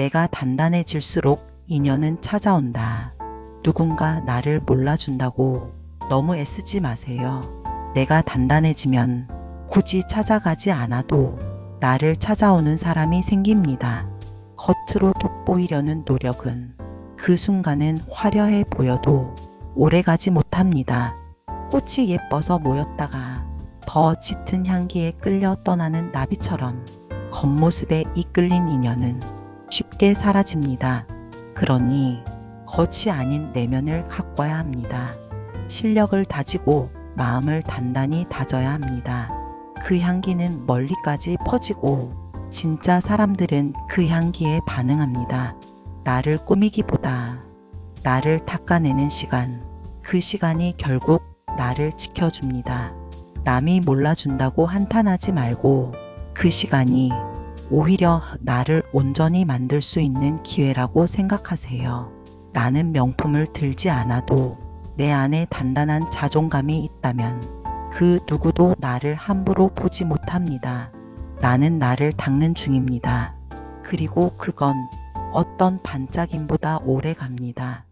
내가 단단해질수록 인연은 찾아온다. 누군가 나를 몰라준다고 너무 애쓰지 마세요. 내가 단단해지면 굳이 찾아가지 않아도 나를 찾아오는 사람이 생깁니다. 겉으로 돋보이려는 노력은 그 순간은 화려해 보여도 오래가지 못합니다. 꽃이 예뻐서 모였다가 더 짙은 향기에 끌려 떠나는 나비처럼 겉모습에 이끌린 인연은 쉽게 사라집니다. 그러니 겉이 아닌 내면을 가꿔야 합니다. 실력을 다지고 마음을 단단히 다져야 합니다. 그 향기는 멀리까지 퍼지고 진짜 사람들은 그 향기에 반응합니다. 나를 꾸미기보다 나를 닦아내는 시간, 그 시간이 결국 나를 지켜줍니다. 남이 몰라준다고 한탄하지 말고 그 시간이 오히려 나를 온전히 만들 수 있는 기회라고 생각하세요. 나는 명품을 들지 않아도 내 안에 단단한 자존감이 있다면 그 누구도 나를 함부로 보지 못합니다. 나는 나를 닦는 중입니다. 그리고 그건 어떤 반짝임보다 오래 갑니다.